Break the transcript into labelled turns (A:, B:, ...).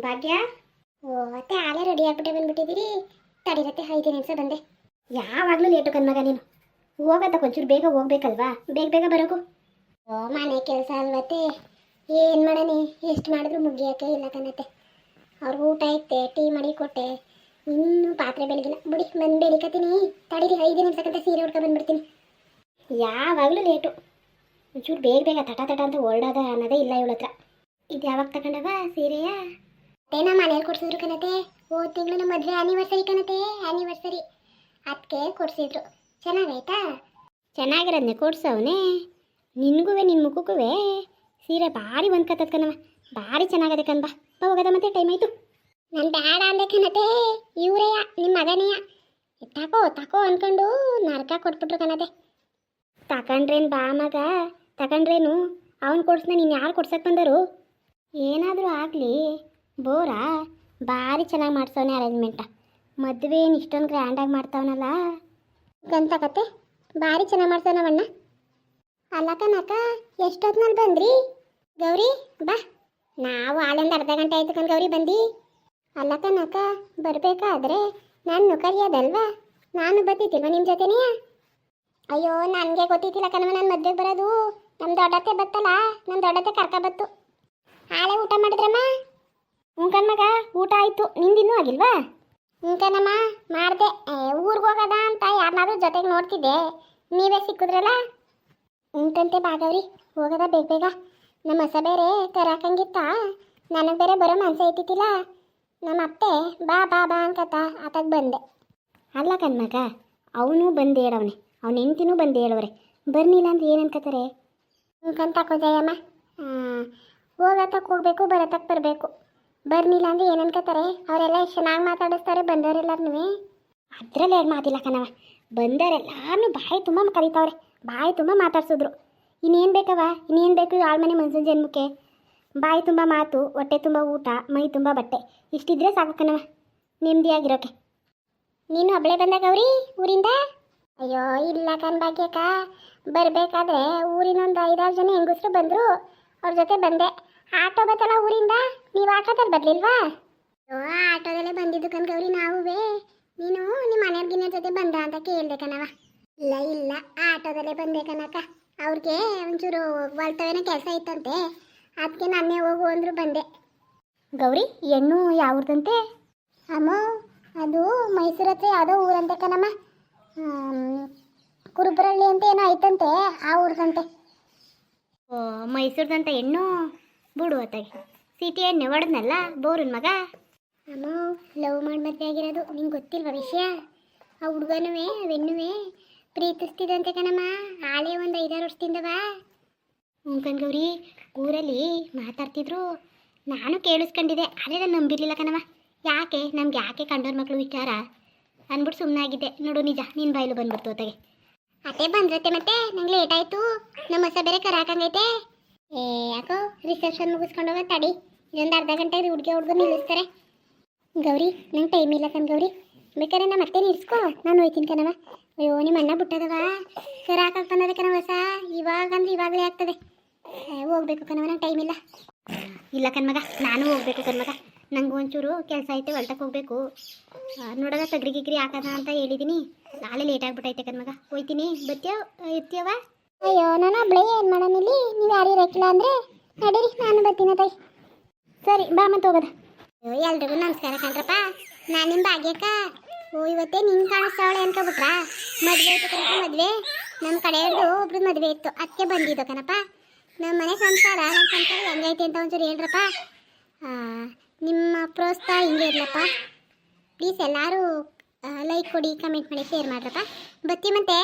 A: ಭಾಗ್ಯ? ಓ, ಮತ್ತೆ ಆಲೇ ರೆಡಿ ಆಗ್ಬಿಟ್ಟೆ ಬಂದ್ಬಿಟ್ಟಿದ್ದೀರಿ. ತಡಿರತ್ತೆ ಐದು ನಿಮಿಷ ಬಂದೆ. ಯಾವಾಗಲೂ ಲೇಟು ಕನ್ಮಗ ನೀನು. ಹೋಗತ್ತ ಒಂಚೂರು ಬೇಗ ಹೋಗ್ಬೇಕಲ್ವಾ? ಬೇಗ ಬೇಗ ಬರೋಕು. ಓ, ಮನೆ ಕೆಲಸ ಅಲ್ವತ್ತೆ. ಏನು ಮಾಡೋಣಿ? ಎಷ್ಟು ಮಾಡಿದ್ರು ಮುಗಿಯೋಕೆ ಇಲ್ಲ ಕಣತ್ತೆ. ಅವ್ರಿಗೆ ಊಟ ಐತೆ ಟೀ ಮಾಡಿ ಕೊಟ್ಟೆ. ಇನ್ನೂ ಪಾತ್ರೆ ಬೆಳಗಿಲ್ಲ. ಬಿಡಿ, ಬಂದು ಬೆಳಿಕತ್ತೀನಿ ತಡೀರಿ, ಐದು ನಿಮಿಷಕ್ಕಂತ ಸೀರೆ ಉಡ್ಕೊ ಬಂದ್ಬಿಡ್ತೀನಿ. ಯಾವಾಗಲೂ ಲೇಟು ಒಂಚೂರು ಬೇಗ ಬೇಗ ತಟ ತಟ ಅಂತ ಹೊರಡೋದ ಅನ್ನೋದೇ ಇಲ್ಲ ಇವಳ ಇದು ಯಾವಾಗ ತಗೊಂಡವ ಸೀರೆಯ? ನಮ್ಮ ಮನೇಲಿ ಕೊಡ್ಸಿದ್ರು ಕಣತೆ? ಹೋದ ತಿಂಗಳು ನಮ್ಮ ಮದುವೆ ಆನಿವರ್ಸರಿ ಕಣತೆ ಆನಿವರ್ಸರಿ ಅದಕ್ಕೆ ಕೊಡ್ಸಿದ್ರು. ಚೆನ್ನಾಗೈತಾ ಚೆನ್ನಾಗಿರೋದನ್ನೇ ಕೊಡ್ಸವನೇ. ನಿನಗೂ ನಿನ್ನ ಮುಖಕ್ಕೂ ಸೀರೆ ಭಾರಿ ಹೊಂದ್ಕತ್ತದ ಕಣವ ಭಾರಿ ಚೆನ್ನಾಗದೆ ಕಣ ಬಾ. ಹೋಗದ ಮತ್ತೆ ಟೈಮ್ ಆಯಿತು. ನನ್ನ ಬೇಡ ಅಂದೆ ಕಣತೆ. ಇವರೇಯ ನಿಮ್ಮ ಮಗನೇಯ. ತಕೋ ತಕೋ ಅಂದ್ಕೊಂಡು ನರಕ ಕೊಟ್ಬಿಟ್ರು ಕಣತೆ. ತಗೊಂಡ್ರೇನು ಬಾ ಮಗ. ತಗೊಂಡ್ರೇನು ಅವನು ಕೊಡ್ಸ್ನ, ನೀನು ಯಾರು ಕೊಡ್ಸಕ್ಕೆ ಬಂದರು? ಏನಾದರೂ ಆಗಲಿ. ಬೋರಾ? ಭಾರಿ ಚೆನ್ನಾಗಿ ಮಾಡ್ಸವನೆ ಅರೇಂಜ್ಮೆಂಟ. ಏನು ಇಷ್ಟೊಂದು ಗ್ರ್ಯಾಂಡಾಗಿ ಮಾಡ್ತಾವನಲ್ಲ? ಗಂತ ಕತೆ. ಭಾರಿ ಚೆನ್ನಾಗಿ ಮಾಡ್ತಾನವಣ್ಣ ಅಲ್ಲಕ್ಕ ನಕ್ಕ ಎಷ್ಟೊತ್ತಿನಲ್ಲಿ ಬಂದ್ರಿ? ಗೌರಿ, ಬಾ. ನಾವು ಆಲೊಂದು ಅರ್ಧ ಗಂಟೆ ಆಯ್ತು ಕಣ್ ಗೌರಿ ಬಂದು ಅಲ್ಲಕ್ಕ ನಕ್ಕ ಬರಬೇಕಾದ್ರೆ ನಾನು ನುಕರಿಯೋದಲ್ವಾ ನಾನು ಬರ್ತಿದ್ದಿಲ್ವ ನಿಮ್ಮ ಜೊತೆನೇ? ಅಯ್ಯೋ, ನನಗೆ ಗೊತ್ತಿದ್ದಿಲ್ಲ ಕಣವ ನಾನು ಮದುವೆ ಬರೋದು. ನಮ್ಮ ದೊಡ್ಡತ್ತೆ ಬತ್ತಲ್ಲ ನಮ್ಮ ದೊಡ್ಡತ್ತೆ ಕರ್ಕ ಬತ್ತು ಆಳೆ ಊಟ ಮಾಡಿದ್ರಮ್ಮ? ಹ್ಞೂ ಕಣ್ಮಗ ಊಟ ಆಯಿತು. ನಿಂದಿನ್ನೂ ಆಗಿಲ್ವಾ? ಹ್ಞೂ ಕಣಮ್ಮ ಮಾಡಿದೆ ಊರಿಗೆ ಹೋಗೋದ ಅಂತ ಯಾರನ್ನಾದ್ರೂ ಜೊತೆಗೆ ನೋಡ್ತಿದ್ದೆ. ನೀವೇ ಸಿಕ್ಕಿದ್ರಲ್ಲ? ಉಂಟಂತೆ ಬಾಗವ್ರಿ, ಹೋಗೋದ ಬೇಗ ಬೇಗ. ನಮ್ಮ ಹೊಸ ಬೇರೆ ಕರಾಕಂಗಿತ್ತ. ನನಗೆ ಬೇರೆ ಬರೋ ಮನಸ್ಸೆ ಐತಿತ್ತಿಲ್ಲ ನಮ್ಮ ಅತ್ತೆ, ಬಾ ಬಾ ಬಾ ಅನ್ಕತ್ತ ಆತಾಗ ಬಂದೆ. ಅಲ್ಲ ಕಣ್ಮಗ, ಅವನು ಬಂದು ಹೇಳವನೆ ಅವನ ಹೆಂಡ್ತಿನೂ ಬಂದು ಹೇಳವ್ರೆ ಬರ್ನಿಲ್ಲ ಅಂತ ಏನು ಅನ್ಕೋತಾರೆ ಉಂಕಂತ ಹಾಕೋದಯ್ಯಮ್ಮ ಹೋಗತ್ತಕ್ಕೆ ಹೋಗ್ಬೇಕು ಬರತ್ತಕ್ಕೆ ಬರಬೇಕು. ಬರ್ನಿಲ್ಲ ಅಂದ್ರೆ ಏನು ಅವರೆಲ್ಲ ಎಷ್ಟು ಚೆನ್ನಾಗಿ ಮಾತಾಡಿಸ್ತಾರೆ ಬಂದವರೆಲ್ಲರೂ ಅದ್ರಲ್ಲಿ ಎರಡು ಮಾತಿಲ್ಲ ಕಣವ ಬಂದವರೆಲ್ಲಾರನು ಬಾಯಿ ತುಂಬ ಕರೀತಾವ್ರೆ. ಬಾಯಿ ತುಂಬ ಮಾತಾಡ್ಸಿದ್ರು. ಇನ್ನೇನು ಬೇಕವ ಇನ್ನೇನು ಬೇಕು ಆಳ್ಮನೆ ಮನ್ಸನ್ ಜನ್ಮಕ್ಕೆ? ಬಾಯಿ ತುಂಬ ಮಾತು, ಹೊಟ್ಟೆ ತುಂಬ ಊಟ, ಮೈ ತುಂಬ ಬಟ್ಟೆ. ಇಷ್ಟಿದ್ರೆ ಸಾಕು ಕಣವ ನೆಮ್ಮದಿಯಾಗಿರೋಕೆ ನೀನು ಒಬ್ಬಳೆ ಬಂದಾಗ ಅವ್ರಿ, ಊರಿಂದ? ಅಯ್ಯೋ, ಇಲ್ಲ ಕಣ್ ಬರಬೇಕಾದ್ರೆ ಬರಬೇಕಾದ್ರೆ ಊರಿನೊಂದು ಐದಾರು ಜನ ಹೆಂಗಸರು ಬಂದರು. ಅವ್ರ ಜೊತೆ ಬಂದೆ. ಆಟೋ ಬತ್ತಲ್ಲ ಊರಿಂದ? ನೀವು ಆಟೋದಲ್ಲಿ ಬರ್ಲಿಲ್ವಾ? ಓ ಆಟೋದಲ್ಲೇ ಬಂದಿದ್ದು ಕನ್ಗೌರಿ ನಾವುವೇ. ನೀನು ನಿಮ್ಮ ಮನೆಯವ್ರಿಗಿನ ಜೊತೆ ಬಂದ ಅಂತ ಕೇಳಿದೆ ಕಣವ ಇಲ್ಲ ಇಲ್ಲ ಆಟೋದಲ್ಲೇ ಬಂದೆ ಕಣಕ್ಕ. ಅವ್ರಿಗೆ ಒಂಚೂರು ಹೊಲ್ತವೇನೋ ಕೆಲಸ ಇತ್ತಂತೆ. ಅದಕ್ಕೆ ನಾನೇ ಹೋಗು ಅಂದ್ರು ಬಂದೆ. ಗೌರಿ ಹೆಣ್ಣು ಯಾವ್ದಂತೆ ಅಮ್ಮ ಅದು ಮೈಸೂರು ಹತ್ರ ಯಾವುದೋ ಊರಂತೆ ಕಣಮ್ಮ. ಕುರುಬರಳ್ಳಿ ಅಂತ ಏನೋ ಐತಂತೆ ಆ ಊರ್ದಂತೆ. ಓ ಮೈಸೂರ್ದಂತ ಹೆಣ್ಣು? ಬಿಡು ಅತ್ತಾಗೆ ಸಿಟಿ ಎಣ್ಣೆ ಬೋರನ್ ಮಗ? ಅಮ್ಮ, ಲವ್ ಮಾಡಿ ಮದುವೆ ಆಗಿರೋದು ನಿಂಗೆ ಗೊತ್ತಿಲ್ವ ವಿಷಯ? ಆ ಹುಡುಗನುವೆ ಅವೆನ್ನೂ ಪ್ರೀತಿಸ್ತಿದಂತೆ ಕಣಮ್ಮ. ಆಳೆ ಒಂದು ಐದಾರು ವರ್ಷದಿಂದವ. ಗೌರಿ ಊರಲ್ಲಿ ಮಾತಾಡ್ತಿದ್ರು. ನಾನು ಕೇಳಿಸ್ಕೊಂಡಿದ್ದೆ, ಆದರೆ ನಾನು ನಂಬಿರ್ಲಿಲ್ಲ ಕಣವ ಯಾಕೆ? ನಮ್ಗೆ ಯಾಕೆ ಕಂಡೋರ್ ಮಕ್ಕಳು ವಿಚಾರ? ಅಂದ್ಬಿಟ್ಟು ಸುಮ್ಮನಾಗಿದ್ದೆ ನೋಡು ನಿಜ ನಿನ್ನ ಬಾಯಲು ಬಂದ್ಬಿಡ್ತು ಹೊತ್ತಿಗೆ ಅತ್ತೆ ಬಂದ್ರತ್ತೆ ಮತ್ತೆ? ನಂಗೆ ಲೇಟ್ ಆಯಿತು. ನಮ್ಮ ಹೊಸ ಬೇರೆ ಕರಾಕಂಗೈತೆ. ಏ, ಯಾಕೋ ರಿಸೆಪ್ಷನ್ ಮುಗಿಸ್ಕೊಂಡು ಹೋಗ, ತಡಿ. ಇನ್ನೊಂದು ಅರ್ಧ ಗಂಟೆ ಹುಡುಗಿ ಹುಡುಗ ನಿಲ್ಲಿಸ್ತಾರೆ. ಗೌರಿ, ನಂಗೆ ಟೈಮ್ ಇಲ್ಲ ಕಣ್ ಗೌರಿ. ಬೇಕಾದ್ರೆ ನಮ್ಮ ಮತ್ತೆ ನಿಲ್ಸ್ಕೊ. ನಾನು ಹೋಯ್ತೀನಿ ಕಣವ ಅಯ್ಯೋ ನಿಮ್ಮ ಅಣ್ಣ ಬಿಟ್ಟದವ? ಕರಾಕಕ್ಕೆ ಬಂದದ ಕಣವ ಇವಾಗ ಅಂದ್ರೆ ಇವಾಗಲೇ ಆಗ್ತದೆ. ಹೋಗ್ಬೇಕು ಕಣವ ನಂಗೆ ಟೈಮ್ ಇಲ್ಲ. ಇಲ್ಲ ಕಣ್ಮಗ ನಾನು ಹೋಗ್ಬೇಕು ಕಣ್ಮಗ ನಂಗೆ ಒಂಚೂರು ಕೆಲಸ ಐತೆ ಹೊಲ್ಟಕ್ಕೆ ಹೋಗ್ಬೇಕು. ನೋಡೋದ ತಗ್ರಿ ಗಿಗ್ರಿ ಹಾಕದ ಅಂತ ಹೇಳಿದ್ದೀನಿ ನಾಳೆ ಲೇಟ್ ಆಗ್ಬಿಟ್ಟೈತೆ ಕಣ್ಮಗ ಹೋಯ್ತೀನಿ. ಬರ್ತೀಯ ಇರ್ತೀಯವ ಅಯ್ಯೋ, ನಾನು ಒಬ್ಳೆ ಏನು ಮಾಡೋಣ ಇಲ್ಲಿ? ನೀವು ಯಾರು ಇರಕ್ಕಿಲ್ಲ ಅಂದರೆ? ನಡೀರಿ, ನಾನು ಬರ್ತೀನಿ ತಾಯಿ. ಸರಿ, ಬಾ ಮತ್ತೆ ಹೋಗೋದ. ಎಲ್ರಿಗೂ ನಮಸ್ಕಾರ ಕಣ್ರಪ್ಪ. ನಾನು ನಿಮ್ಮ ಭಾಗ್ಯಕ್ಕ. ಓ, ಇವತ್ತೇ ನಿಂಗೆ ಕಾಣಿಸ್ತಾವಳೆ ಅನ್ಕೊಬಿಟ್ರ? ಮದುವೆ ಇತ್ತು ಕಣಪ್ಪ ಮದುವೆ. ನಮ್ಮ ಕಡೆಯವ್ರದ್ದು ಒಬ್ರು ಮದುವೆ ಇತ್ತು. ಅದಕ್ಕೆ ಬಂದಿದ್ದು ಕಣಪ್ಪ. ನಮ್ಮ ಮನೆ ಸಂಸಾರ ನಮ್ಮ ಸಂಸಾರ ಹೆಂಗೈತೆ ಅಂತ ಒಂಚೂರು ಹೇಳ್ರಪ್ಪ. ನಿಮ್ಮ ಪ್ರೋತ್ಸಾಹ ಹಿಂಗೆ ಇರ್ಲಪ್ಪ. ಪ್ಲೀಸ್ ಎಲ್ಲರೂ ಲೈಕ್ ಕೊಡಿ ಕಮೆಂಟ್ ಮಾಡಿ ಶೇರ್ ಮಾಡ್ರಪ್ಪ. ಬತ್ತಿ ಮತ್ತೆ.